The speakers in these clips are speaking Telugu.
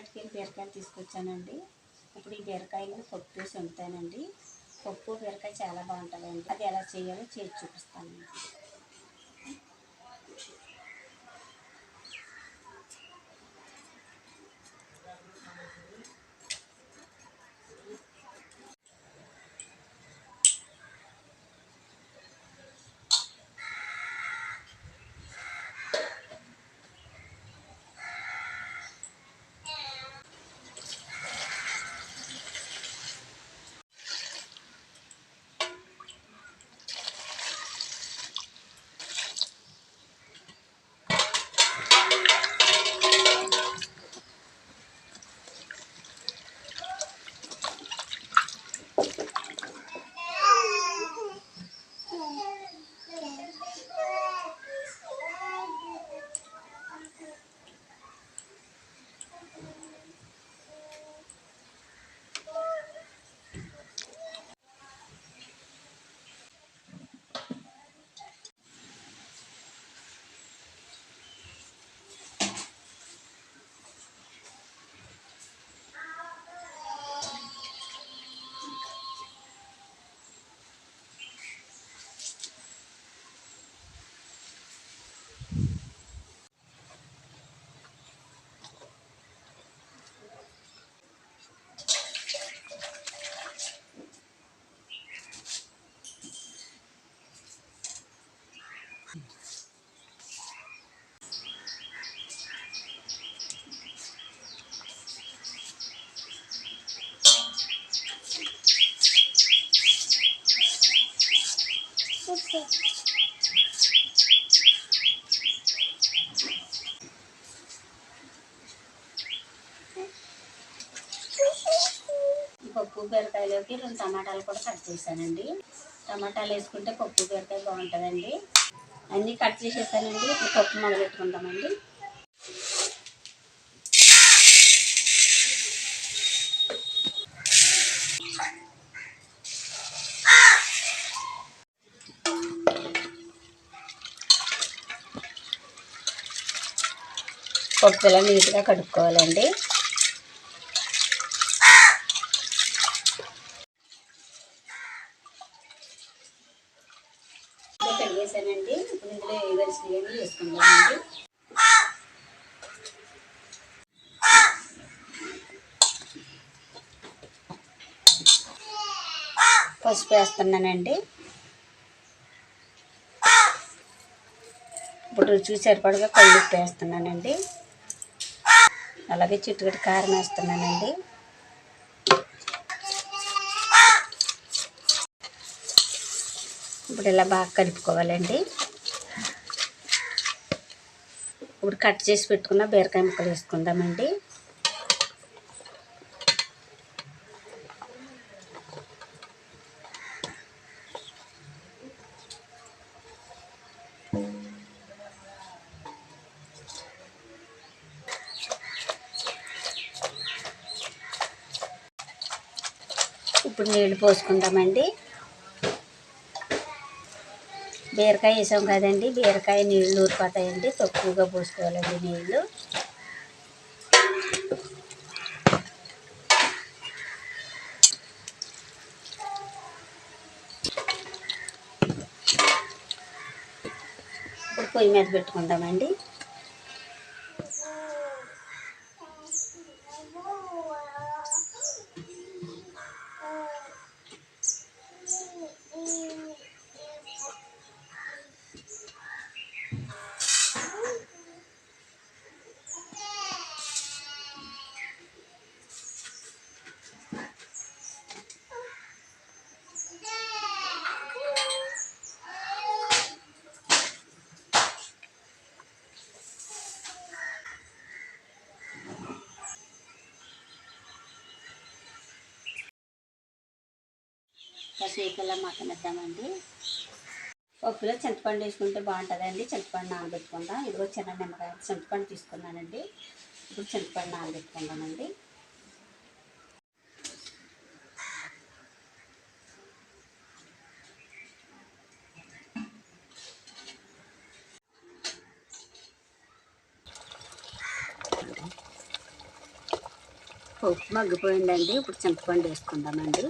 మార్కెట్కి బీరకాయలు తీసుకొచ్చానండి. ఇప్పుడు ఈ బీరకాయలు పప్పు వేసి వండుతానండి. పప్పు బీరకాయ చాలా బాగుంటుందండి అది ఎలా చేయాలో చేసి చూపిస్తానండి. పప్పు బీరకాయలోకి రెండు టమాటాలు కూడా కట్ చేశానండి. టమాటాలు వేసుకుంటే పప్పు బీరకాయ బాగుంటుందండి. అన్నీ కట్ చేసేసానండి. ఇప్పుడు పప్పు మొదలెట్టుకుందామండి పప్పు ఇలా నీట్గా కడుక్కోవాలండి. వేసానండి ఇప్పుడు ఇందులో ఏ వెజిటేబుల్ వేసుకుందామండి. పసుపు వేస్తున్నానండి. ఇప్పుడు రుచికి సరిపడగా కళ్ళు వేస్తున్నానండి. అలాగే చిట్టుకటి కారం వేస్తున్నానండి. ఇప్పుడు ఇలా బాగా కలుపుకోవాలండి? ఇప్పుడు కట్ చేసి పెట్టుకున్న బీరకాయ ముక్కలు వేసుకుందామండి. ఇప్పుడు నీళ్ళు పోసుకుందామండి. బీరకాయ వేసాం కదండి. బీరకాయ నీళ్ళు ఊరిపోతాయండి తక్కువగా పోసుకోవాలండి నీళ్ళు. ఇప్పుడు పొయ్యి మీద పెట్టుకుందామండి కాసేపు ఇలా మగ్గనిద్దామండి పప్పులో చింతపండు వేసుకుంటే బాగుంటుందండి. చింతపండు నానబెట్టుకుందాం. ఇదిగో చిన్న నిమ్మకాయ చింతపండు తీసుకున్నానండి. ఇప్పుడు చింతపండు నానబెట్టుకుందామండి. పప్పు మగ్గిపోయిందండి. ఇప్పుడు చింతపండు వేసుకుందామండి.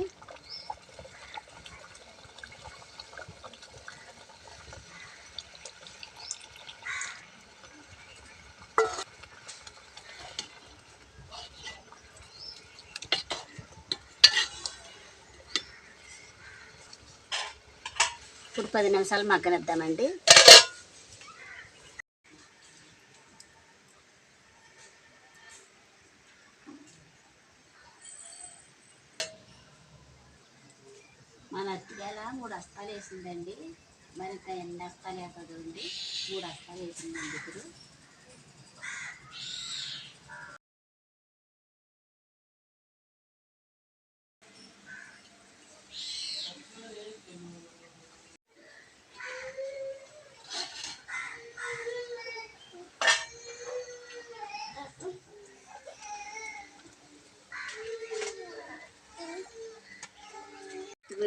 ఇప్పుడు పది నిమిషాలు మగ్గనిద్దామండి. మన అత్తగాల మూడు అస్తాలు వేసిందండి. మరి ఇంకా ఎన్ని అస్తాలు వేస్తుందో మూడు అస్తాలు వేసిందండి ఇప్పుడు.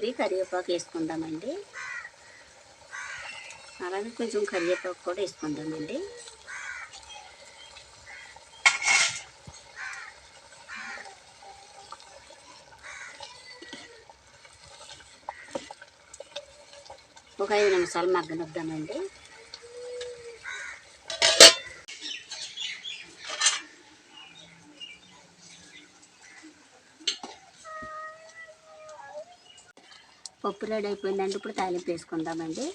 గురి కరివేపాకు వేసుకుందామండి. అలాగే కొంచెం కరివేపాకు కూడా వేసుకుందామండి. ఒక ఐదు నిమిషాలు మగ్గనిద్దామండి. పప్పు రెడీ అయిపోయిందండి. ఇప్పుడు తాలింపు వేసుకుందామండి.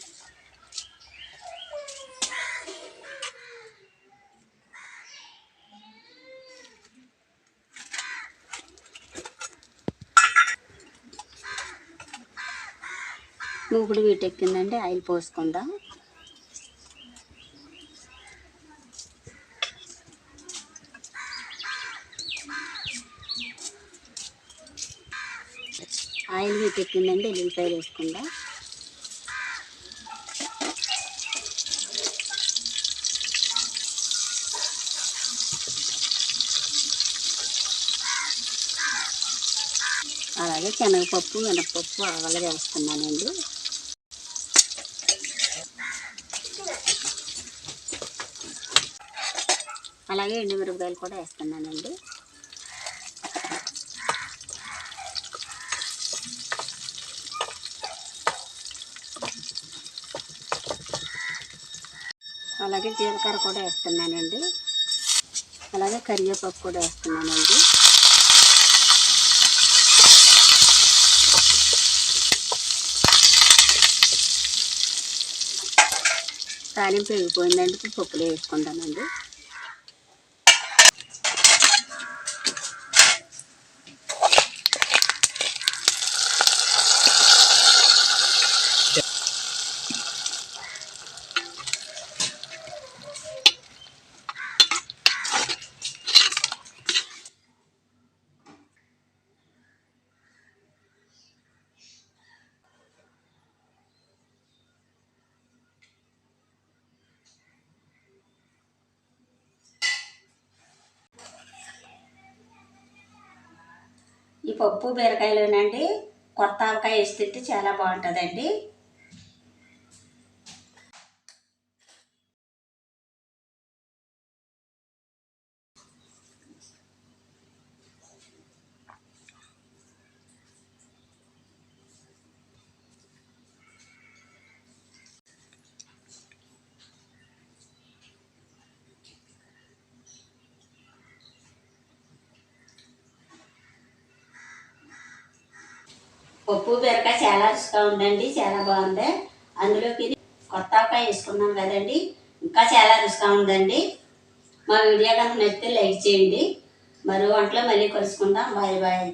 మూగుడు వీటెక్కిందండి. ఆయిల్ పోసుకుందాం. ఆయిల్ వీటెక్కిందండి ఎల్లిపాయలు వేసుకుందాం అలాగే శనగపప్పు మినపప్పు ఆవలు వేస్తున్నానండి. అలాగే ఎండుమిరపకాయలు కూడా వేస్తున్నానండి. అలాగే జీలకర్ర కూడా వేస్తున్నానండి. అలాగే కరివేపాకు కూడా వేస్తున్నానండి. తాలింపు వేగిపోయిందండి పప్పులు వేసుకుంటానండి. ఈ పప్పు బీరకాయలోనండి కొత్త ఆవకాయ వేసి తింటే చాలా బాగుంటుందండి. పప్పు బీరకాయ చాలా రుచిగా ఉందండి చాలా బాగుంది. అందులోకి కొత్త ఆవకాయ వేసుకున్నాం కదండి ఇంకా చాలా రుచిగా ఉందండి. మా వీడియో కనుక నచ్చితే లైక్ చేయండి. మరో వంటలో మళ్ళీ కలుసుకుందాం. Bye bye.